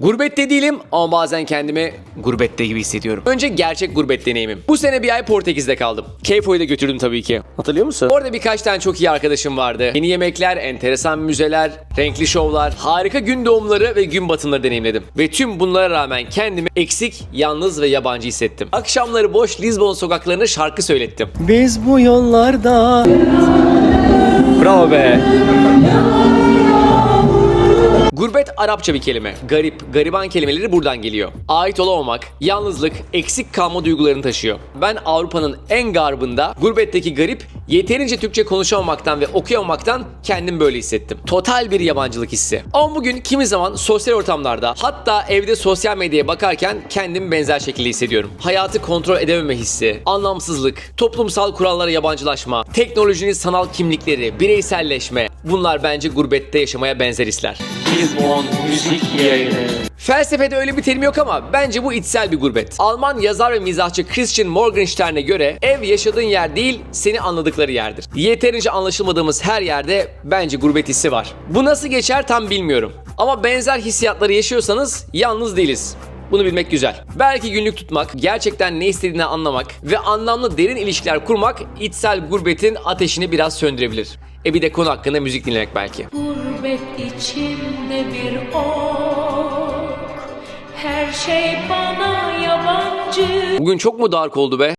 Gurbette değilim ama bazen kendimi gurbette gibi hissediyorum. Önce gerçek gurbet deneyimim. Bu sene bir ay Portekiz'de kaldım. Keyfo'yu da götürdüm tabii ki. Hatırlıyor musun? Orada birkaç tane çok iyi arkadaşım vardı. Yeni yemekler, enteresan müzeler, renkli şovlar, harika gün doğumları ve gün batımları deneyimledim. Ve tüm bunlara rağmen kendimi eksik, yalnız ve yabancı hissettim. Akşamları boş Lisbon sokaklarında şarkı söylettim. Biz bu yollarda Bravo be. Gurbet Arapça bir kelime. Garip, gariban kelimeleri buradan geliyor. Ait olamamak, yalnızlık, eksik kalma duygularını taşıyor. Ben Avrupa'nın en garbında, gurbetteki garip, yeterince Türkçe konuşamamaktan ve okuyamamaktan kendim böyle hissettim. Total bir yabancılık hissi. Ama bugün kimi zaman sosyal ortamlarda, hatta evde sosyal medyaya bakarken kendim benzer şekilde hissediyorum. Hayatı kontrol edememe hissi, anlamsızlık, toplumsal kurallara yabancılaşma, teknolojinin sanal kimlikleri, bireyselleşme. Bunlar bence gurbette yaşamaya benzer hisler. Lisbon müzik yayını. Felsefede öyle bir terim yok ama bence bu içsel bir gurbet. Alman yazar ve mizahçı Christian Morgenstern'e göre ev yaşadığın yer değil, seni anladıkları yerdir. Yeterince anlaşılmadığımız her yerde bence gurbet hissi var. Bu nasıl geçer tam bilmiyorum. Ama benzer hissiyatları yaşıyorsanız yalnız değiliz. Bunu bilmek güzel. Belki günlük tutmak, gerçekten ne istediğini anlamak ve anlamlı derin ilişkiler kurmak içsel gurbetin ateşini biraz söndürebilir. E bir de konu hakkında müzik dinlemek belki. Gurbet içimde bir Her şey bana yabancı Bugün çok mu dark oldu be?